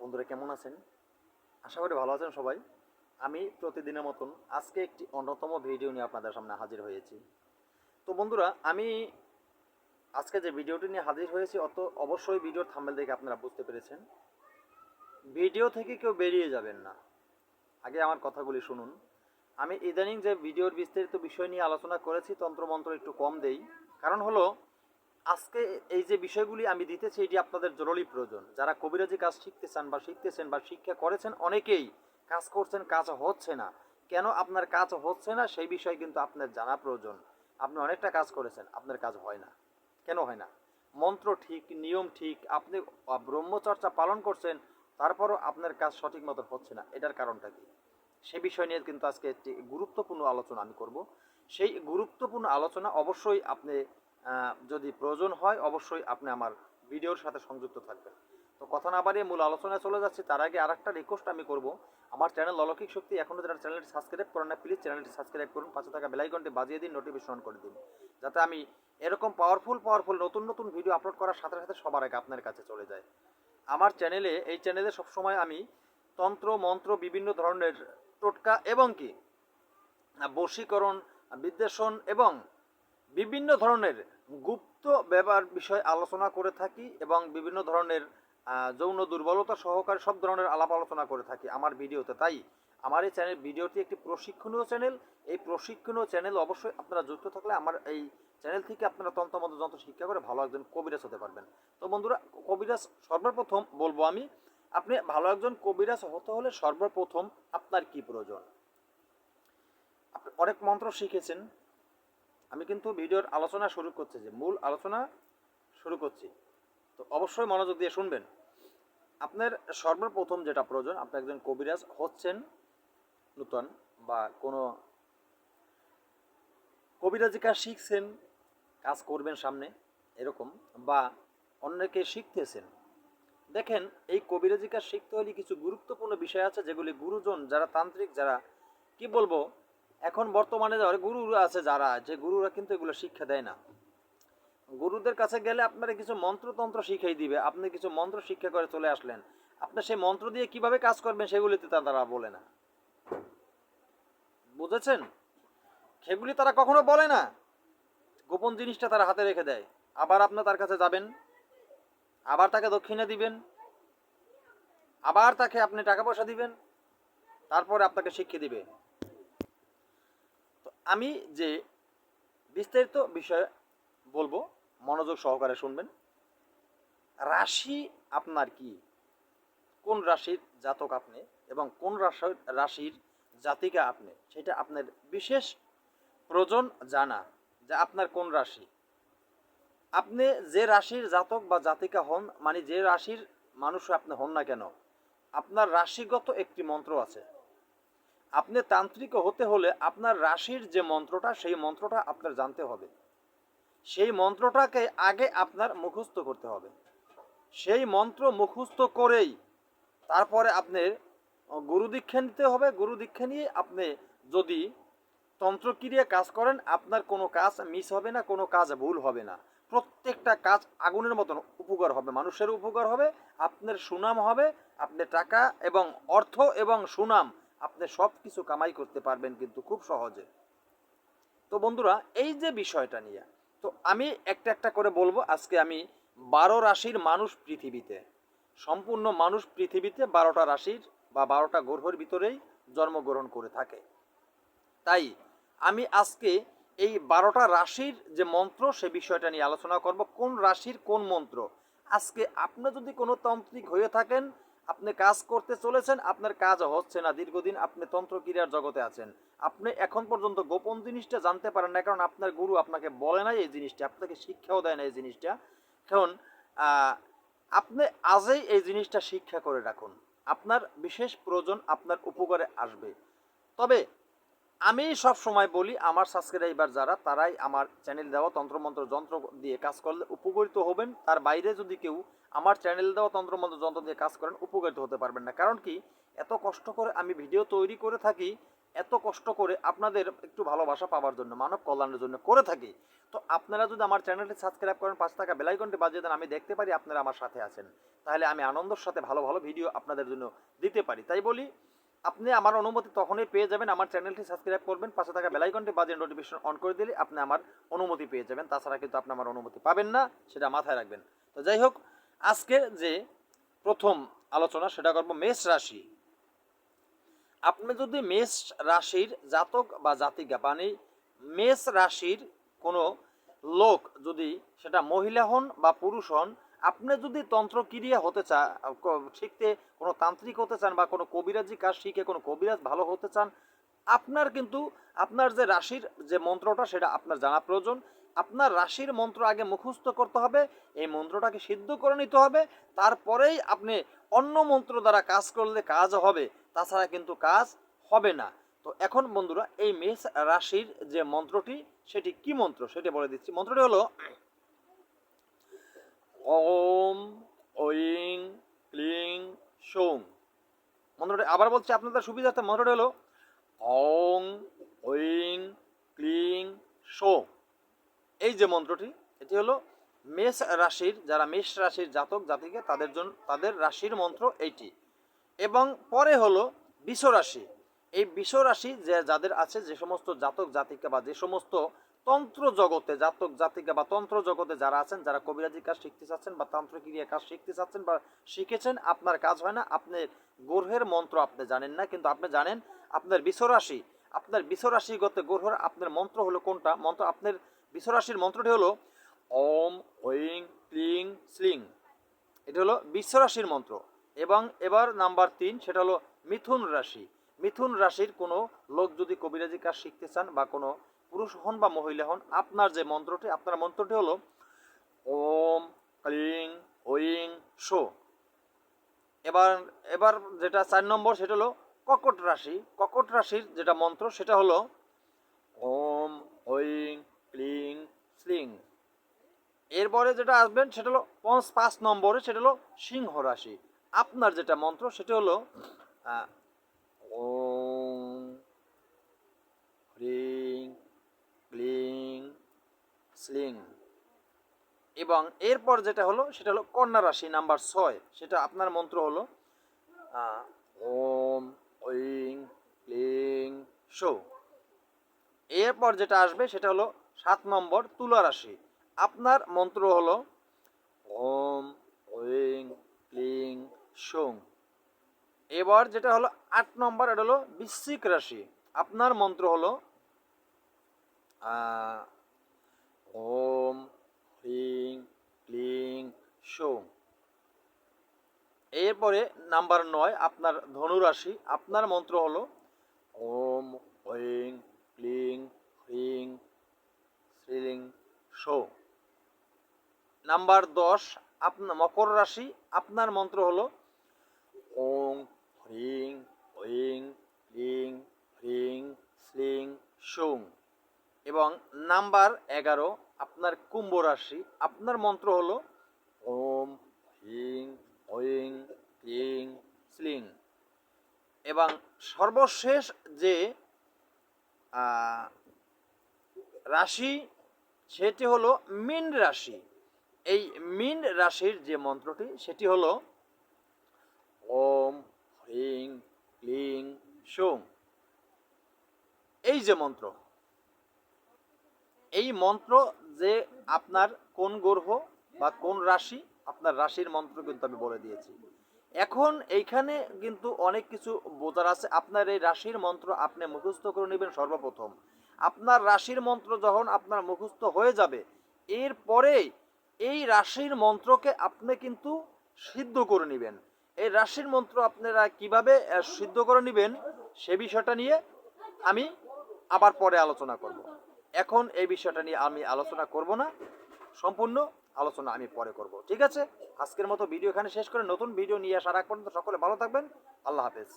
বন্ধুরা কেমন আছেন? আশা করি ভালো আছেন সবাই। আমি প্রতিদিনের মতন আজকে একটি অন্যতম ভিডিও নিয়ে আপনাদের সামনে হাজির হয়েছি। তো বন্ধুরা, আমি আজকে যে ভিডিওটি নিয়ে হাজির হয়েছি, অত অবশ্যই ভিডিওর থাম্বেল দেখে আপনারা বুঝতে পেরেছেন। ভিডিও থেকে কেউ বেরিয়ে যাবেন না। আগে আমার কথাগুলি শুনুন। আমি ইদানিং যে ভিডিওর বিস্তারিত বিষয় নিয়ে আলোচনা করেছি, তন্ত্রমন্ত্র একটু কম দেই। কারণ হলো আজকে এই যে বিষয়গুলি আমি দিতেছি, এটি আপনাদের জরুরি প্রয়োজন। যারা কবিরাজি কাজ শিখতে চান বা শিখতেছেন বা শিক্ষা করেছেন, অনেকেই কাজ করছেন, কাজ হচ্ছে না। কেন আপনার কাজ হচ্ছে না, সেই বিষয়ে কিন্তু আপনার জানা প্রয়োজন। আপনি অনেকটা কাজ করেছেন, আপনার কাজ হয় না। কেন হয় না? মন্ত্র ঠিক, নিয়ম ঠিক, আপনি ব্রহ্মচর্চা পালন করছেন, তারপরও আপনার কাজ সঠিক মতো হচ্ছে না। এটার কারণটা কি? সে বিষয় নিয়ে কিন্তু আজকে একটি গুরুত্বপূর্ণ আলোচনা আমি করব। সেই গুরুত্বপূর্ণ আলোচনা অবশ্যই আপনি যদি প্রয়োজন হয়, অবশ্যই আপনি আমার ভিডিওর সাথে সংযুক্ত থাকবেন। তো কথা না বাড়িয়ে মূল আলোচনায় চলে যাচ্ছি। তার আগে আর একটা রিকোয়েস্ট আমি করব। আমার চ্যানেল অলৌকিক শক্তি, এখনও যারা চ্যানেলটি সাবস্ক্রাইব করেন না প্লিজ চ্যানেলটি সাবস্ক্রাইব করুন, পাশে থাকা বেলাইকনটি বাজিয়ে দিন নোটিফিকেশন করে দিন। যাতে আমি এরকম পাওয়ারফুল পাওয়ারফুল নতুন নতুন ভিডিও আপলোড করার সাথে সাথে সবার আগে আপনার কাছে চলে যায়। আমার চ্যানেলে এই চ্যানেলে সবসময় আমি তন্ত্র, মন্ত্র, বিভিন্ন ধরনের টোটকা এবং কি বশীকরণ, বিদ্বেষণ এবং বিভিন্ন ধরনের গুপ্ত ব্যবহার বিষয় আলোচনা করে থাকি এবং বিভিন্ন ধরনের যৌন দুর্বলতা সহকারে সব ধরনের আলাপ আলোচনা করে থাকি আমার ভিডিওতে। তাই আমার এই চ্যানেল, ভিডিওটি একটি প্রশিক্ষণীয় চ্যানেল। এই প্রশিক্ষণীয় চ্যানেল অবশ্যই আপনারা যুক্ত থাকলে আমার এই চ্যানেল থেকে আপনারা তন্ত্রমন্ত্র যন্ত্র শিক্ষা করে ভালো একজন কবিরাজ হতে পারবেন। তো বন্ধুরা, কবিরাজ সর্বপ্রথম বলব আমি, আপনি ভালো একজন কবিরাজ হতে হলে সর্বপ্রথম আপনার কি প্রয়োজন? আপনি অনেক মন্ত্র শিখেছেন আমি কিন্তু ভিডিওর আলোচনা শুরু করছি যে মূল আলোচনা শুরু করছি। তো অবশ্যই মনোযোগ দিয়ে শুনবেন। আপনার সর্বপ্রথম যেটা প্রয়োজন, আপনি একজন কবিরাজ হচ্ছেন, নূতন বা কোনো কবিরাজি কাজ শিখছেন, কাজ করবেন সামনে, এরকম, বা অন্যকে শিখতেছেন। দেখেন, এই কবিরাজি কাজ শিখতে হলে কিছু গুরুত্বপূর্ণ বিষয় আছে যেগুলি গুরুজন, যারা তান্ত্রিক, যারা, কি বলব এখন বর্তমানে গুরু আছে যারা, যে গুরুরা কিন্তু এগুলো শিক্ষা দেয় না। গুরুদের কাছে গেলে আপনারা কিছু মন্ত্রতন্ত্র শিখাই দিবে, আপনি কিছু মন্ত্র শিক্ষা করে চলে আসলেন। আপনি সেই মন্ত্র দিয়ে কীভাবে কাজ করবেন সেগুলিতে তারা বলে না। বুঝেছেন? সেগুলি তারা কখনো বলে না। গোপন জিনিসটা তারা হাতে রেখে দেয়। আবার আপনি তার কাছে যাবেন, আবার তাকে দক্ষিণা দিবেন, আবার তাকে আপনি টাকা পয়সা দিবেন, তারপরে আপনাকে শিক্ষা দিবে। আমি যে বিস্তারিত বিষয়ে বলব, মনোযোগ সহকারে শুনবেন। রাশি আপনার কি? কোন রাশির জাতক আপনি এবং কোন রাশির রাশির জাতিকা আপনি? সেটা আপনার বিশেষ প্রয়োজন জানা যে আপনার কোন রাশি। আপনি যে রাশির জাতক বা জাতিকা হন মানে যে রাশির মানুষ আপনি হন না কেন, আপনার রাশিগত একটি মন্ত্র আছে। আপনি তান্ত্রিক হতে হলে আপনার রাশির যে মন্ত্রটা, সেই মন্ত্রটা আপনার জানতে হবে। সেই মন্ত্রটাকে আগে আপনার মুখস্থ করতে হবে। সেই মন্ত্র মুখস্থ করেই তারপরে আপনি গুরু দীক্ষা নিতে হবে। গুরু দীক্ষা নিয়ে আপনি যদি তন্ত্রক্রিয়া কাজ করেন, আপনার কোনো কাজ মিস হবে না, কোনো কাজ ভুল হবে না। প্রত্যেকটা কাজ আগুনের মতন উপকার হবে, মানুষের উপকার হবে, আপনার সুনাম হবে আপনার টাকা এবং অর্থ এবং সুনাম আপনি সব কিছু কামাই করতে পারবেন কিন্তু খুব সহজে। তো বন্ধুরা, এই যে বিষয়টা নিয়ে, তো আমি একটা একটা করে বলব, আজকে আমি বারো রাশির মানুষ পৃথিবীতে, সম্পূর্ণ মানুষ পৃথিবীতে বারোটা রাশির বা বারোটা গ্রহের ভিতরেই জন্মগ্রহণ করে থাকে। তাই আমি আজকে এই বারোটা রাশির যে মন্ত্র, সে বিষয়টা নিয়ে আলোচনা করব, কোন রাশির কোন মন্ত্র। আজকে আপনি যদি কোনো তান্ত্রিক হয়ে থাকেন আপনি কাজ করতে চলেছেন, আপনার কাজ হচ্ছে না। দীর্ঘদিন আপনি তন্ত্রক্রিয়ার জগতে আছেন। আপনি এখন পর্যন্ত গোপন জিনিসটা জানতে পারেন না কারণ আপনার গুরু আপনাকে বলে না এই জিনিসটা, আপনাকে শিক্ষাও দেয় না এই জিনিসটা। কারণ আপনি আজই এই জিনিসটা শিক্ষা করে রাখুন। আপনার বিশেষ প্রয়োজন আপনার উপকারে আসবে। তবে আমি সব সময় বলি, আমার সাবস্ক্রাইবার যারা, তারাই আমার চ্যানেল দেওয়া তন্ত্রমন্ত্র যন্ত্র দিয়ে কাজ করলে উপকৃত হবেন। তার বাইরে যদি কেউ আমার চ্যানেল দেওয়া তন্ত্রমন্ত্র যন্ত্র দিয়ে কাজ করেন উপকৃত হতে পারবেন না। কারণ কি? এত কষ্ট করে আমি ভিডিও তৈরি করে থাকি, এত কষ্ট করে আপনাদের একটু ভালোবাসা পাওয়ার জন্য, মানব কল্যাণের জন্য করে থাকি। তো আপনারা যদি আমার চ্যানেলটি সাবস্ক্রাইব করেন পাঁচ টাকা বেলাইকনটি বাজিয়ে দেন, আমি দেখতে পারি আপনারা আমার সাথে আছেন। তাহলে আমি আনন্দের সাথে ভালো ভালো ভিডিও আপনাদের জন্য দিতে পারি। তাই বলি, আপনি আমার অনুমতি তখনই পেয়ে যাবেন, আমার চ্যানেলটি সাবস্ক্রাইব করবেন, পাশে থাকা বেলাইকনটি বাজিয়ে নোটিফিকেশন অন করে দিলে আপনি আমার অনুমতি পেয়ে যাবেন। তাছাড়া কিন্তু আপনি আমার অনুমতি পাবেন না, সেটা মাথায় রাখবেন। তো যাই হোক আজকে যে প্রথম আলোচনা, সেটা করব মেষ রাশি। আপনি যদি মেষ রাশির জাতক বা জাতিকা মানে মেষ রাশির কোনো লোক যদি সেটা মহিলা হন বা পুরুষ হন, আপনি যদি তন্ত্র ক্রিয়া হতে চান শিখতে কোনো তান্ত্রিক হতে চান বা কোনো কবিরাজি কাজ শিখে কোনো কবিরাজ ভালো হতে চান, আপনার কিন্তু, আপনার যে রাশির যে মন্ত্রটা, সেটা আপনার জানা প্রয়োজন। আপনার রাশির মন্ত্র আগে মুখস্থ করতে হবে, এই মন্ত্রটাকে সিদ্ধ করে নিতে হবে, তারপরেই আপনি অন্য মন্ত্র দ্বারা কাজ করলে কাজ হবে, তাছাড়া কিন্তু কাজ হবে না। তো এখন বন্ধুরা, এই মেষ রাশির যে মন্ত্রটি, সেটি কি মন্ত্র? সেটি বলে দিচ্ছি। মন্ত্রটি হলো, ওম, ঐং, ক্লিং, সৌং। মন্ত্রটি আবার বলছি, আপনাদের সুবিধার্থে মন্ত্রটি হলো, ওং, ঐং, ক্লিং, সো। এই যে মন্ত্রটি, এটি হলো মেষ রাশির, যারা মেষ রাশির জাতক জাতিকে তাদের জন্য তাদের রাশির মন্ত্র এইটি। এবং পরে হলো বিষ রাশি। এই বিষ রাশি যে যাদের আছে, যে সমস্ত জাতক জাতিকা বা যে সমস্ত তন্ত্র জগতে, জাতক জাতিকা বা তন্ত্র জগতে যারা আছেন, যারা কবিরাজি কাজ শিখতে চাচ্ছেন বা তান্ত্রিক্রিয়া কাজ শিখতে চাচ্ছেন বা শিখেছেন, আপনার কাজ হয় না। আপনি গ্রহের মন্ত্র আপনি জানেন না, কিন্তু আপনি জানেন আপনার বিষ রাশি। আপনার বিষ রাশিগত গ্রহের আপনার মন্ত্র হলো কোনটা? মন্ত্র আপনার বিষ রাশির মন্ত্রটি হলো ওম, ঐং, ক্লিং, স্লিং। এটা হলো বিশ্বরাশির মন্ত্র। এবং এবার নাম্বার তিন, সেটা হলো মিথুন রাশি। মিথুন রাশির কোনো লোক যদি কবিরাজি কাজ শিখতে চান বা কোনো পুরুষ হন বা মহিলা হন, আপনার যে মন্ত্রটি, আপনার মন্ত্রটি হলো ওম, ক্লিং ওইং শো। এবার এবার যেটা চার নম্বর, সেটা হলো ককট রাশি। ককট রাশির যেটা মন্ত্র, সেটা হলো ওম স্লিং এরপরে যেটা আসবেন, সেটা হলো পাঁচ পাঁচ নম্বরে সেটা হলো সিংহ রাশি। আপনার যেটা মন্ত্র, সেটা হলো হ্রিং, ক্লিং, স্লিং। এবং এরপর যেটা হলো, সেটা হলো কন্যা রাশি নাম্বার ছয়। সেটা আপনার মন্ত্র হলো ওম ঐং ক্লিং, শো। এরপর যেটা আসবে, সেটা হলো সাত নম্বর তুলা রাশি। আপনার মন্ত্র হলো ওম, ঐং, ক্লিং সোং এবার যেটা হলো আট নম্বর, এটা হলো বৃশ্চিক রাশি। আপনার মন্ত্র হলো ওম হ্রিং ক্লিং সোং এরপরে নাম্বার নয়, আপনার ধনু রাশি আপনার মন্ত্র হলো ওম, ঐং, ক্লিং হ্রিং শ্রীলিং, শো। নাম্বার দশ আপনার মকর রাশি, আপনার মন্ত্র হলো ওং, হ্রিং ঐং ক্লিং হ্রিং, স্লিং সুং এবং নাম্বার এগারো, আপনার কুম্ভ রাশি, আপনার মন্ত্র হলো ওম হিং ঐং ক্লিং স্লিং। এবং সর্বশেষ যে রাশি, সেটি হলো মিন রাশি। এই মিন রাশির যে মন্ত্রটি, সেটি হল ওম, হ্রিং, ক্লিং, সুং। এই যে মন্ত্র, এই মন্ত্র যে আপনার কোন গ্রহ বা কোন রাশি, আপনার রাশির মন্ত্র কিন্তু আমি বলে দিয়েছি। এখন এইখানে কিন্তু অনেক কিছু বোঝার আছে। আপনার এই রাশির মন্ত্র আপনি মুখস্থ করে নেবেন সর্বপ্রথম। আপনার রাশির মন্ত্র যখন আপনার মুখস্থ হয়ে যাবে এরপরে এই রাশির মন্ত্রকে আপনি কিন্তু সিদ্ধ করে নেবেন। এই রাশির মন্ত্র আপনারা কীভাবে সিদ্ধ করে নেবেন সে বিষয়টা নিয়ে আমি আবার পরে আলোচনা করব। এখন এই বিষয়টা নিয়ে আমি আলোচনা করব না, সম্পূর্ণ আলোচনা আমি পরে করব, ঠিক আছে? আজকের মতো ভিডিও এখানে শেষ করে নতুন ভিডিও নিয়ে আসার আগ পর্যন্ত সকলে ভালো থাকবেন। আল্লাহ হাফেজ।